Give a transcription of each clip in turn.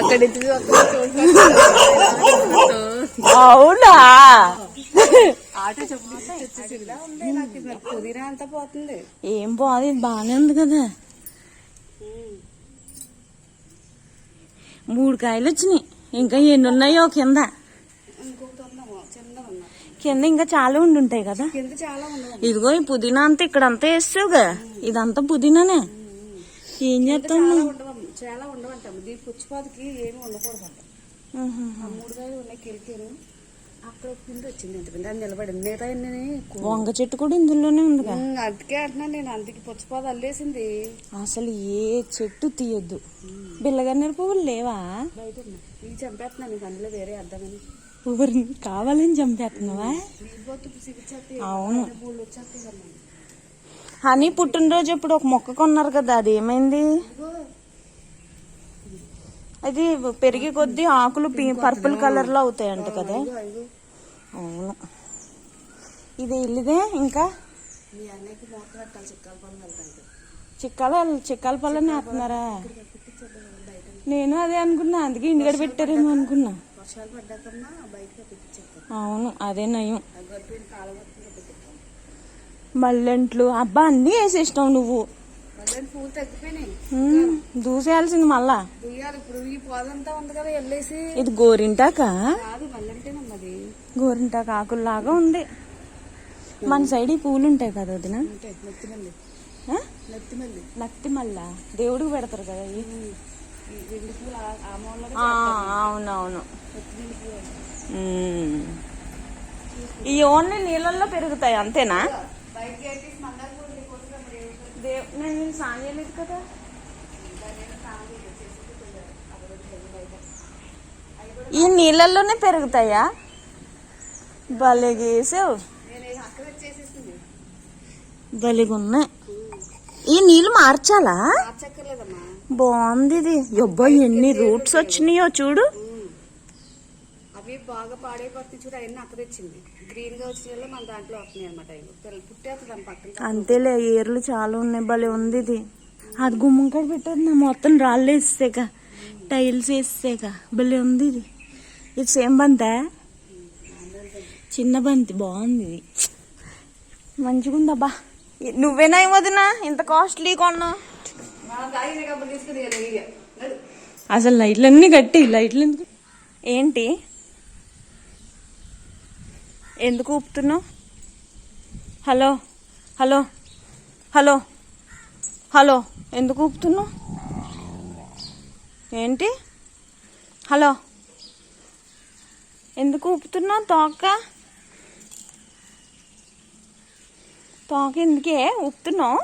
అక్కడ. అవునా? ఏం బాగుంది బాగానే ఉంది కదా. మూడు కాయలు వచ్చినాయి. ఇంకా ఎన్ని ఉన్నాయో కింద? కింద ఇంకా చాలా ఉండి ఉంటాయి కదా. ఇదిగో ఈ పుదీనా అంతా ఇక్కడ అంతా వేస్తావుగా. ఇదంతా పుదీనానే. ఏం చేస్తాం చాలా ఉండవంటాము. దీని పుచ్చిపాతికి ఏమి ఉండకూడదు అంట ఆ మూడు కాయలు ఉన్నాయి కిలికాను అక్కడ పిండి వచ్చింది ఇంత పిండి. అది నిలబడింది. మిగతా అన్నీ వంగ చెట్టు కూడా ఇందులోనే ఉందిగా అందుకే అంటున్నాను నేను. అందుకే పుచ్చిపాత అల్లేసింది. అసలు ఏ చెట్టు తీయొద్దు. బిల్లగన్నేరు పువ్వులు లేవా? బయట ఇవి చంపేస్తున్నాను. నీకు అందులో వేరే అర్థమని? ఊరిని కావాలని చంపేస్తున్నావా? అవును. హనీ పుట్టినరోజు ఇప్పుడు ఒక మొక్క కొన్నారు కదా అది ఏమైంది? అది పెరిగి కొద్దీ ఆకులు పర్పుల్ కలర్లో అవుతాయంట కదా. అవును. ఇది ఇల్లుదే ఇంకా? చిక్కాల చిక్కాల పళ్ళని వేస్తున్నారా? నేను అదే అనుకున్నా అందుకే ఇంటికాడ పెట్టారేమో అనుకున్నా. అవును అదే నయం. మల్లెంట్లు అబ్బా అన్నీ వేసేసినావు నువ్వు. దూసేయాల్సింది మళ్ళా. ఇది గోరింటాక? గోరింటాక ఆకుల్లాగా ఉంది. మన సైడ్ ఈ పూలు ఉంటాయి కదా వదిన? నెత్తి మళ్ళీ. దేవుడికి పెడతారు కదా అవునవును. ఈ ఓన్లీ నీళ్ళల్లో పెరుగుతాయి అంతేనా బయటకి అయితే మందార పూలు కోసం మరి ఏమి ఉంటుంది? దేవ్ నేను నేను స్నానం చేయలేదు కదా. ఈ నీళ్ళల్లోనే పెరుగుతాయా? భలే చేసేసింది భలేగా ఉన్నాయి ఈ నీళ్ళు మార్చాలా? బాగుంది ఇది. ఎన్ని రూట్స్ వచ్చినాయో చూడు. అవి బాగా పాడైపోతుంది చూడు అవన్నీ అక్కడ వచ్చింది. గ్రీన్గా వచ్చిన మన దాంట్లో వస్తున్నాయి అనమాట ఇవి పిల్లలు పుట్టేస్తుంది దాని పక్కన అంతేలే ఏర్లు చాలా ఉన్నాయి భలే ఉంది ఇది. అది గుమ్మం కాడ పెట్టదు నా మొత్తం రాళ్ళు వేసేక టైల్స్ వేసేక భలే ఉంది ఇది. ఇది సేమ్ బంతా? చిన్న బంతి బాగుంది ఇది. మంచిగా ఉందబ్బా నువ్వేనా వదినా? ఇంత కాస్ట్లీ కొన్నావు తీసుకుని అసలు లైట్లన్నీ కట్టి లైట్లు ఎందుకు ఏంటి? ఎందుకు ఊపుతున్నావు? హలో హలో హలో హలో ఎందుకు ఊపుతున్నావు? ఏంటి? హలో ఎందుకు ఊపుతున్నావు? తోక? తోక ఎందుకే? ఊపుతున్నావు?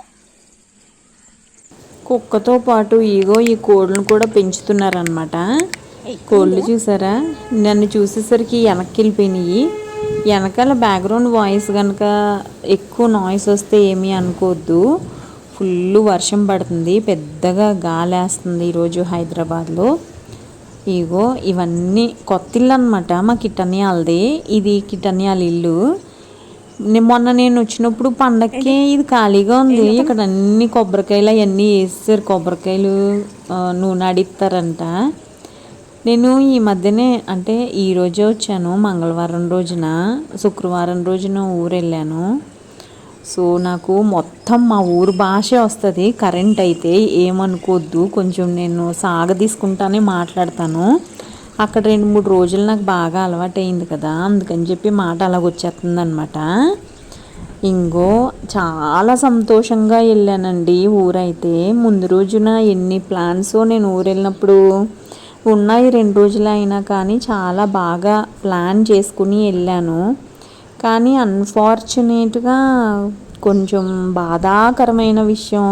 కుక్కతో పాటు ఈగో ఈ కోళ్ళను కూడా పెంచుతున్నారనమాట కోళ్ళు చూసారా? నన్ను చూసేసరికి వెనక్కి వెళ్ళిపోయినాయి. వెనకాల బ్యాక్గ్రౌండ్ వాయిస్ కనుక ఎక్కువ నాయిస్ వస్తే ఏమీ అనుకోవద్దు. ఫుల్ వర్షం పడుతుంది పెద్దగా గాలి వేస్తుంది ఈరోజు హైదరాబాద్లో. ఇగో ఇవన్నీ కొత్త ఇల్లు అనమాట మా కిటన్యాలది. ఇది కిటన్యాల ఇల్లు. మొన్న నేను వచ్చినప్పుడు పండక్కి ఇది ఖాళీగా ఉంది. ఇక్కడ అన్ని కొబ్బరికాయలు అవన్నీ వేస్తారు. కొబ్బరికాయలు నూనె అడిస్తారంట నేను ఈ మధ్యనే అంటే ఈరోజే వచ్చాను మంగళవారం రోజున శుక్రవారం రోజున ఊరు వెళ్ళాను సో నాకు మొత్తం మా ఊరు భాషే వస్తుంది కరెంట్ అయితే ఏమనుకోవద్దు కొంచెం నేను సాగ తీసుకుంటానే మాట్లాడతాను. అక్కడ రెండు మూడు రోజులు నాకు బాగా అలవాటైంది కదా అందుకని చెప్పి మాట అలాగొచ్చేస్తుంది అనమాట ఇంకో చాలా సంతోషంగా వెళ్ళానండి ఊరైతే. ముందు రోజున ఎన్ని ప్లాన్స్ నేను ఊరు వెళ్ళినప్పుడు ఉన్నాయి రెండు రోజులు అయినా కానీ చాలా బాగా ప్లాన్ చేసుకుని వెళ్ళాను. కానీ అన్ఫార్చునేట్గా కొంచెం బాధాకరమైన విషయం.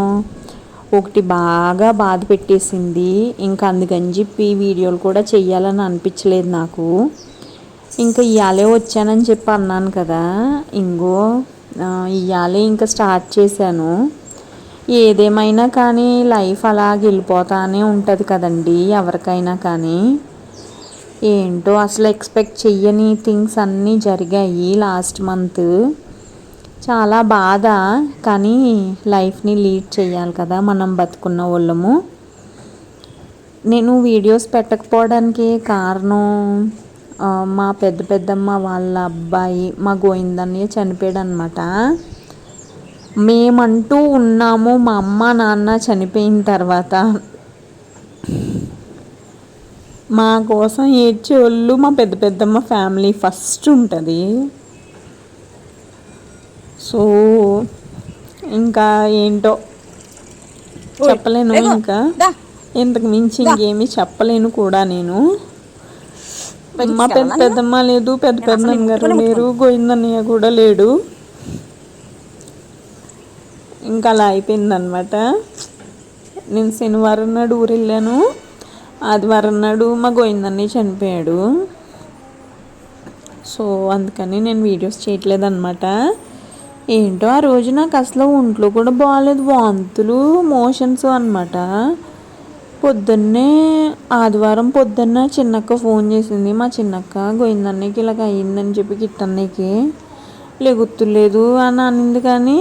ఒకటి బాగా బాధ పెట్టేసింది. ఇంకా అందుకని చెప్పి వీడియోలు కూడా చెయ్యాలని అనిపించలేదు నాకు. ఇంకా ఇవాళే వచ్చానని చెప్పి అన్నాను కదా. ఇంకో ఇవాళే ఇంకా స్టార్ట్ చేశాను. ఏదేమైనా కానీ లైఫ్ అలా వెళ్ళిపోతానే ఉంటుంది కదండి ఎవరికైనా కానీ. ఏంటో అసలు ఎక్స్పెక్ట్ చెయ్యని థింగ్స్ అన్నీ జరిగాయి లాస్ట్ మంత్. చాలా బాధ కానీ లైఫ్ని లీడ్ చేయాలి కదా మనం బతుకున్న వాళ్ళము. నేను వీడియోస్ పెట్టకపోవడానికి కారణం మా పెద్ద పెద్దమ్మ వాళ్ళ అబ్బాయి మా గోవిందన్నయ్య చనిపోయాడు అనమాట మేమంటూ ఉన్నాము మా అమ్మ నాన్న చనిపోయిన తర్వాత. మా కోసం ఏడ్చేవాళ్ళు మా పెద్ద పెద్దమ్మ ఫ్యామిలీ ఫస్ట్ ఉంటుంది. సో ఇంకా ఏంటో చెప్పలేను ఇంకా. ఇంతకు మించి ఇంకేమీ చెప్పలేను కూడా నేను. మా పెద్ద పెద్దమ్మ లేదు పెద్ద పెద్దమ్మ గారు లేరు గోవిందన్నయ్య కూడా లేడు. ఇంకా అలా అయిపోయిందనమాట నేను శనివారం నాడు ఊరు వెళ్ళాను ఆదివారం నాడు మా గోయిందన్నీ చనిపోయాడు. సో అందుకని నేను వీడియోస్ చేయట్లేదు అనమాట ఏంటో ఆ రోజు నాకు అసలు ఒంట్లో కూడా బాగాలేదు వాంతులు మోషన్స్ అనమాట పొద్దున్నే ఆదివారం పొద్దున్న చిన్నక్క ఫోన్ చేసింది. మా చిన్నక్క గోయిందన్నకి ఇలాగ అయ్యిందని చెప్పి కిట్టన్నకి లెగుతులేదు అని అనింది కానీ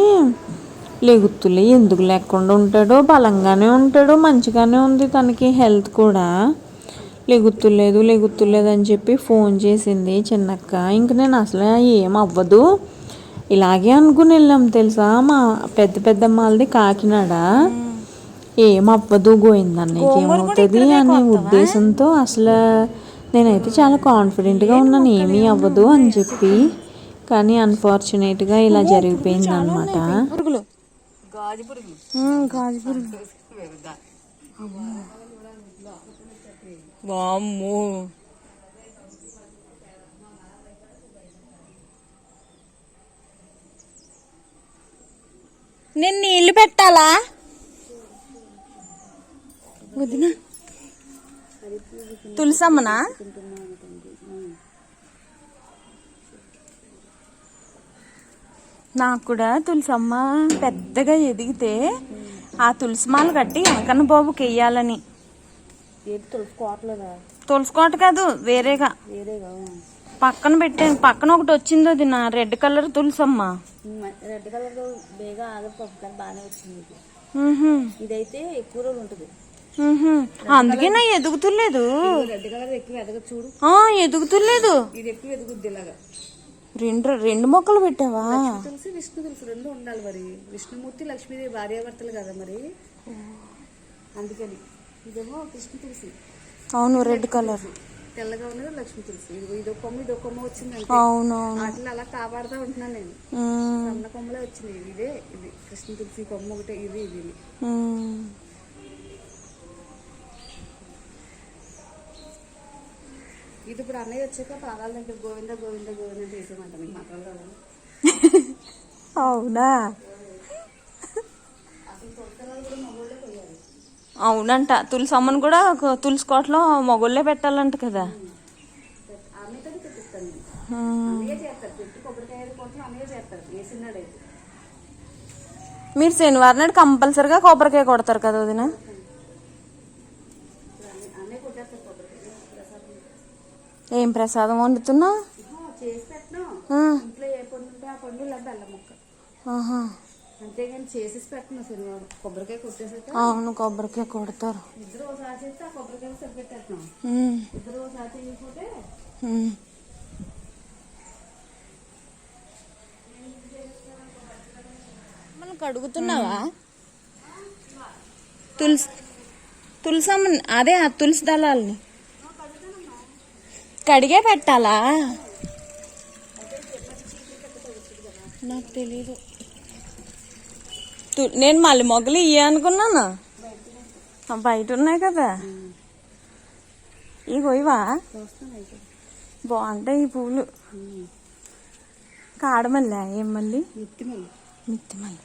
లెగుతులే ఎందుకు లేకుండా ఉంటాడో బలంగానే ఉంటాడో మంచిగానే ఉంది తనకి హెల్త్ కూడా. లెగుతులేదు లెగుతులేదు అని చెప్పి ఫోన్ చేసింది చిన్నక్క. ఇంక నేను అసలు ఏం అవ్వదు. ఇలాగే అనుకుని వెళ్ళాం తెలుసా? మా పెద్ద పెద్దమ్మలది కాకినాడ. ఏం అవ్వదు గోయిందన్నయ్యకి ఏమవుతుంది అనే ఉద్దేశంతో అసలు నేనైతే చాలా కాన్ఫిడెంట్గా ఉన్నాను ఏమీ అవ్వదు అని చెప్పి. కానీ అన్ఫార్చునేట్గా ఇలా జరిగిపోయింది అనమాట గాజు వామ్మో. నేను నీళ్ళు పెట్టాలా? వదిన. తులసమ్మనా? నాకు కూడా తులసమ్మ పెద్దగా ఎదిగితే ఆ తులసి మాల కట్టి వెంకన్న బాబుకి వెయ్యాలని తులసుకోట కాదు వేరేగా. పక్కన పెట్టాను పక్కన ఒకటి వచ్చింది అది నా red colour Tulasamma. Red colour బేగా బాగానే వచ్చింది ఇదైతే ఎక్కువ రోజులు ఉంటుంది. అందుకే నా ఎదుగుతులేదు. రెడ్ కలర్ ఎక్కువ ఎదగ చూడు. ఎదుగుతులేదు. ఇది ఎక్కువ ఎదుగుద్ది ఇలాగా. రెండు రెండు మొక్కలు పెట్టావా? తులసి విష్ణు తులసి రెండు ఉండాలి మరి. విష్ణుమూర్తి లక్ష్మీదేవి భార్యాభర్తలు కదా మరి. అందుకని ఇదేమో కృష్ణ తులసి. అవును రెడ్ కలర్. తెల్లగా ఉన్నది లక్ష్మీ తులసి. ఇదో కొమ్మ ఇదో కొమ్మ వచ్చింది అవును వాటిని అలా కాపాడుతూ ఉంటున్నాను నేను. సన్న కొమ్మలే వచ్చింది ఇదే ఇది కృష్ణ తులసి కొమ్మ ఒకటే ఇది ఇది ఇది ఇప్పుడు అన్నయ్య వచ్చాక పాదాల దగ్గర గోవింద గోవింద గోవింద తీసేమంట మీకు మాత్రం కదా. అవునా? అవునంట. తులసమ్మని కూడా ఒక తులసి కోటలో మొగుళ్ళే పెట్టాలంట కదా. మీరు శనివారం నాడు కంపల్సరిగా కొబ్బరికాయ కొడతారు కదా వదిన అన్నయ్య కొట్టేస్తారు కొబ్బరికాయ ప్రసాదం ఏం ప్రసాదం వండుతున్నావు ఆహా, చేసి పెట్టను ఇంట్లో ఏ పండు ఉంటే ఆ పండు లేదా అంతేగాని చేసేసి పెట్టను శనివారం కొబ్బరికాయ కొట్టేసాక. అవును కొబ్బరికాయ కొడతారు. ఇద్దరు ఒకసారి చేస్తే ఆ కొబ్బరికాయ ఇద్దరు ఒకసారి చేయకపోతే. మనం కడుగుతున్నావా? తులసి తులసమ్మ అదే ఆ తులసి దళాలని. కడిగే పెట్టాలా? నాకు తెలీదు. నేను మళ్ళీ మొగ్గలు ఇయ్య అనుకున్నాను? బయట ఉన్నాయి కదా. ఇగో ఇవా. బాగుంటాయి ఈ పువ్వులు కాడమల్లి ఏం మళ్ళీ నెత్తి మళ్ళీ? మిత్తి మళ్ళీ.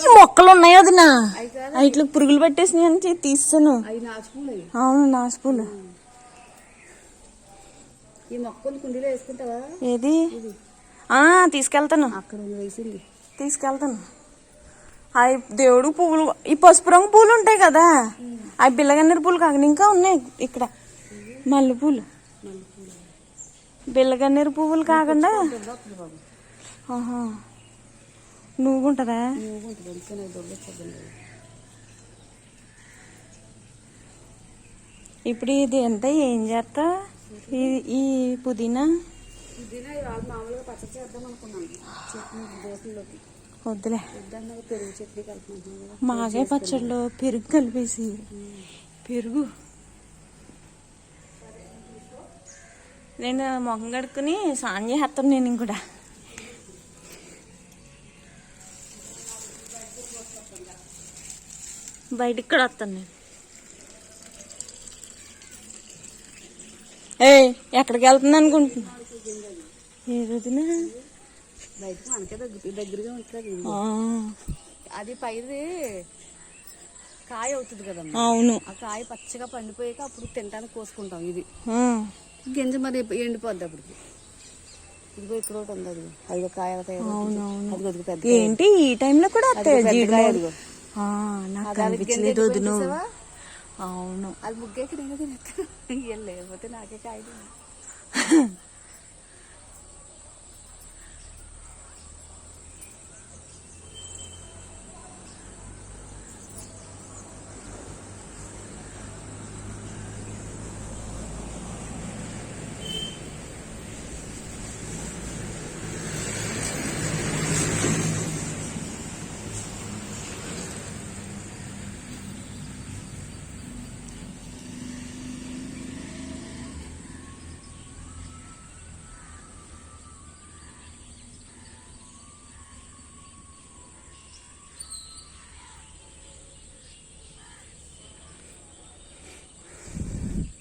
ఈ మొక్కలు ఉన్నాయి కాదు వాటికి పురుగులు పట్టేసినాయి అని అవి అవును నాసుపూలు ఈ కుండీలో వేసుకుంటావా? ఏది? ఆ తీసుకెళ్తాను. అక్కడ వేసింది. తీసుకెళ్తాను. అవి దేవుడు పువ్వులు ఈ పసుపు రంగు పూలు ఉంటాయి కదా? అవి బిల్లగన్నేరు పూలు కాకుండా ఇంకా ఉన్నాయి ఇక్కడ. మల్లె పూలు. బిల్లగన్నేరు పువ్వులు కాకుండా? ఆహా. నువ్వు ఉంటుందా? నువ్వు ఉంటుంది అందుకని అది దొబ్బొస్తుంది ఇప్పుడు ఇది ఎంత? ఏం చేస్తా? ఈ ఈ పుదీనా? పుదీనా ఇవాళ మామూలుగా పచ్చడి చేద్దాం అనుకున్నాను. చట్నీ దోశల్లోకి వద్దులే. వద్దన్న పెరుగు చట్నీ కలుపుకుంటున్నాను కదా. మాగే పచ్చడిలో పెరుగు కలిపేసి. పెరుగు. నేను మొహం కడుక్కుని స్నానం చేస్తాను నేను కూడా బయటికి కూడా వస్తాను నేను. ఏ ఎక్కడికి వెళ్తుంది అనుకుంటున్నా? ఏ రోజున? మనకే దగ్గరగా ఉంటుంది. అది పైది కాయ అవుతుంది కదమ్మా. అవును. ఆ కాయ పచ్చగా పండిపోయాక అప్పుడు తినడానికి కోసుకుంటాం ఇది. గింజ మరి ఎండిపోద్ది అప్పటికి. ఇదిగో ఇక్కడ ఒకటి ఉంది అది. అదిగో కాయ. అది పెద్ద ఏంటి ఈ టైంలో కూడా నాకు కనిపించలేదు? అవును. అది ముగ్గేకి నేను ఇయ్యం లేకపోతే నాకే కాయ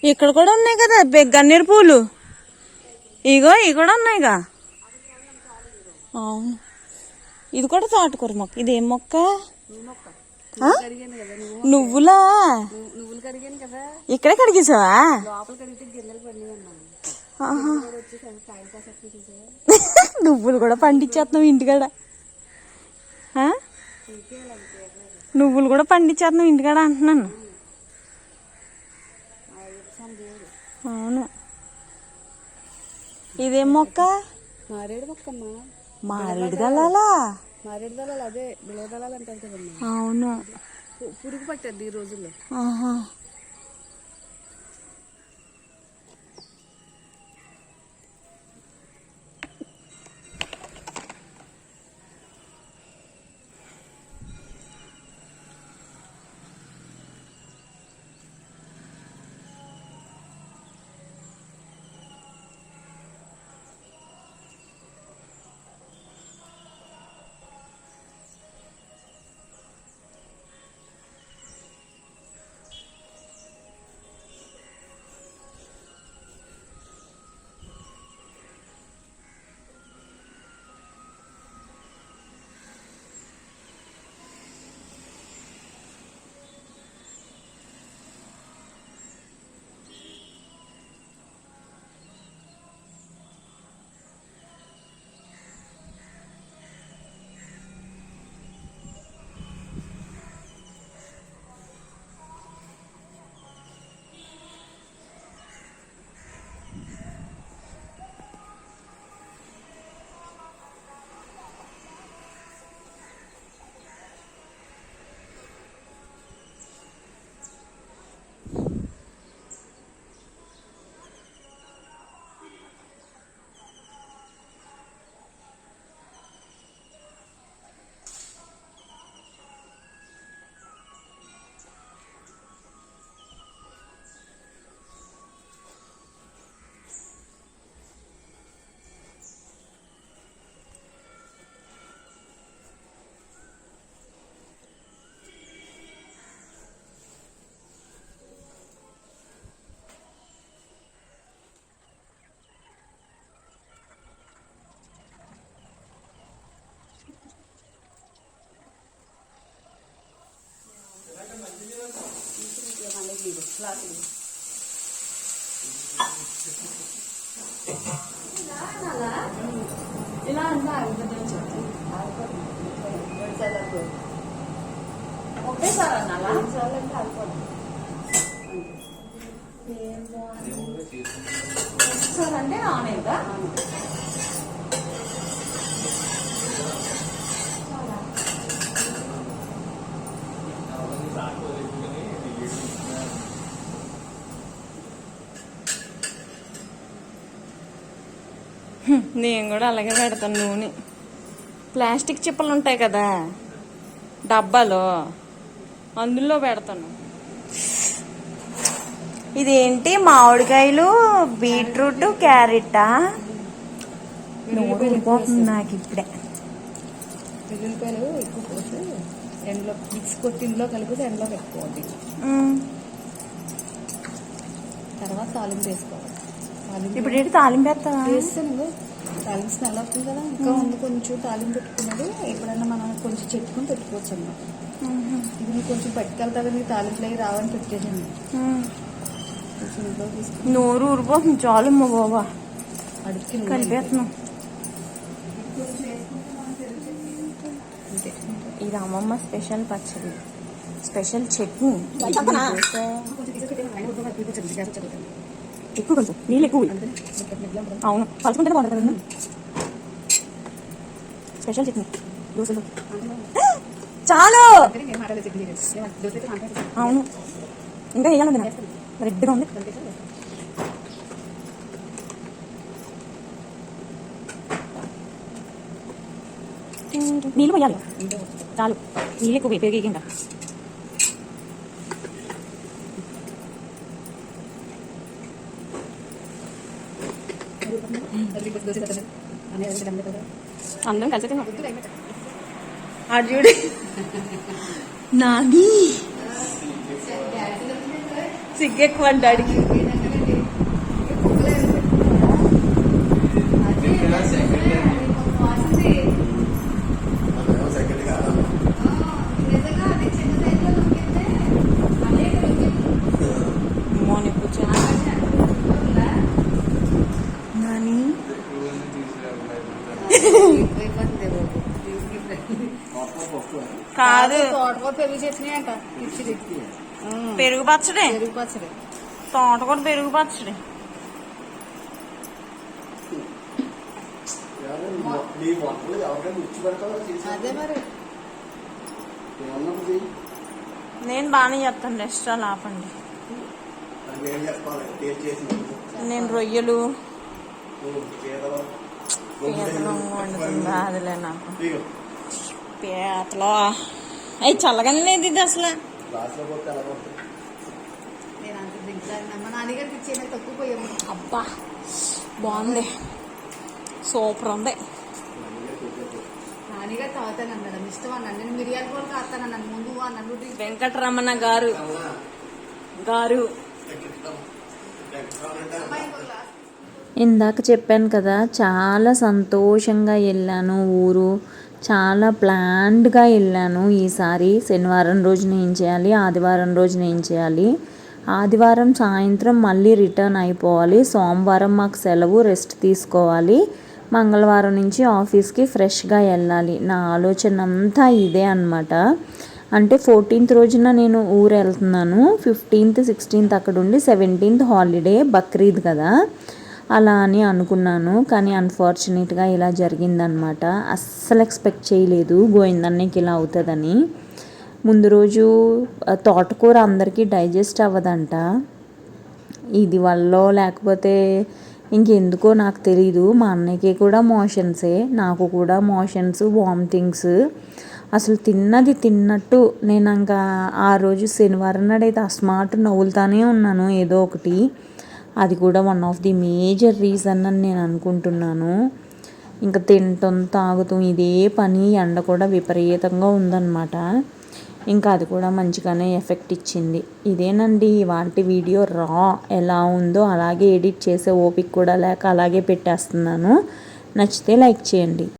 ఇక్కడ కూడా ఉన్నాయి కదా గన్నేరు పూలు. ఇగో ఇవి కూడా ఉన్నాయిగా అవును. ఇది కూడా తోటకూర మొక్క. ఇదేం మొక్క? నువ్వు మొక్క నువ్వులా? ఇక్కడే కడిగేసావా? నువ్వులు కూడా పండించేస్తున్నావు ఇంటికాడ? నువ్వులు కూడా పండించేస్తున్నావు ఇంటికాడ అంటున్నాను. అవును. ఇదేం మొక్క? మారేడు మొక్కమ్మా. మారేడు దళాలా? మారేడు దళాలు అదే బిలవ దళాలు అంటారు కదమ్మా. అవును. పురుగు పట్టద్ది ఈ రోజుల్లో. ఆహా. ఇలా అందా ఒకటేసారి అన్నాలా ఒకసారి అంటే రానేదా నేను కూడా అలాగే పెడతాను నూనె. ప్లాస్టిక్ చిప్పలు ఉంటాయి కదా డబ్బాలో అందులో పెడతాను. ఇదేంటి? మామిడికాయలు బీట్రూట్ క్యారెటా నూనె వెళ్ళిపోతుంది నాకు ఇప్పుడే. వెల్లుల్లిపాయలు ఎక్కువ పోసి ఎండలో మిక్స్ కొట్టి ఇందులో కలిపి ఎండలో పెట్టుకోవాలి. తర్వాత తాలింపు వేసుకోవాలి. ఇప్పుడు ఏంటి తాలింపు వేస్తావా? వేస్తే నువ్వు తాలింపు స్మెల్ వస్తుంది కదా. ఇంకా ఉంది కొంచెం తాలింపు పెట్టుకున్నది ఎప్పుడైనా మనం కొంచెం చెట్టుకుని పెట్టుకోవచ్చు అన్నమాట. ఇది నువ్వు కొంచెం పట్టుకెళ్తావు కదా తాలింపులు రావని పెట్టేసాను నోరు ఊరిపోతుంది. చాలు అమ్మ బాబా. అడిగి కలిపేస్తున్నాం. ఇది అమ్మమ్మ స్పెషల్ పచ్చడి. స్పెషల్ చట్నీ. ఎక్కువ కొంచెం. నీళ్ళు ఎక్కువ అవును. కలుసుకుంటే బాగుంటుంది కదా స్పెషల్ చట్నీ. దోశలు. చాలు! అవును. ఇంకా వేయాలి రెడ్గా ఉంది. నీళ్ళు పోయాలి. చాలు. నీళ్ళు ఎక్కువ పెరిగి ఇంకా. 당근 갈색이 나. Are you? 나니? सिग्गे क्वांटाडी పెరుగు పచ్చడి? పచ్చడి. తోటకూర పెరుగు పచ్చడి. నేను బాగానే చేస్తాను రెస్టారెంట్ ఆపండి. నేను రొయ్యలు. పీతలు వండుతుంది అదిలే నాకు. పీతలో అవి చల్లగానే లేదు ఇది అసలు. అబ్బా బాగుంది. సూపర్ ఉంది. నాన్నగారు తాగుతాను అన్నాడు ఇష్టం అన్నాడు. నేను మిరియాల కూడా కాస్తాను అన్నాను ముందు అన్నాడు వెంకటరమణ గారు. గారు. ఇందాక చెప్పాను కదా చాలా సంతోషంగా వెళ్ళాను ఊరు. చాలా ప్లాన్డ్గా వెళ్ళాను ఈసారి. శనివారం రోజున ఏం చేయాలి? ఆదివారం రోజున ఏం చేయాలి? ఆదివారం సాయంత్రం మళ్ళీ రిటర్న్ అయిపోవాలి. సోమవారం మాకు సెలవు రెస్ట్ తీసుకోవాలి. మంగళవారం నుంచి ఆఫీస్కి ఫ్రెష్గా వెళ్ళాలి. నా ఆలోచన అంతా ఇదే అన్నమాట. అంటే ఫోర్టీన్త్ రోజున నేను ఊరు వెళ్తున్నాను. ఫిఫ్టీన్త్ సిక్స్టీన్త్ అక్కడ ఉండి సెవెంటీన్త్ హాలిడే బక్రీద్ కదా. అలా అని అనుకున్నాను. కానీ అన్ఫార్చునేట్గా ఇలా జరిగిందనమాట అస్సలు ఎక్స్పెక్ట్ చేయలేదు. గోయిందన్నకి ఇలా అవుతుందని. ముందు రోజు తోటకూర అందరికీ డైజెస్ట్ అవ్వదంట. ఇది వల్ల లేకపోతే ఇంకెందుకో నాకు తెలీదు. మా అన్నయ్యకి కూడా మోషన్సే నాకు కూడా మోషన్స్ వామిటింగ్స్ అసలు తిన్నది తిన్నట్టు నేను ఇంకా ఆ రోజు శనివారం నాడైతే అస్మాట్ నవ్వులుతానే ఉన్నాను. ఏదో ఒకటి. అది కూడా one of the major reason అని నేను అనుకుంటున్నాను. ఇంకా తింటాం తాగుతాం ఇదే పని ఎండ కూడా విపరీతంగా ఉందన్నమాట. ఇంకా అది కూడా మంచిగానే ఎఫెక్ట్ ఇచ్చింది. ఇదేనండి వాటి వీడియో రా ఎలా ఉందో అలాగే ఎడిట్ చేసే ఓపిక కూడా లేక అలాగే పెట్టేస్తున్నాను. నచ్చితే లైక్ చేయండి.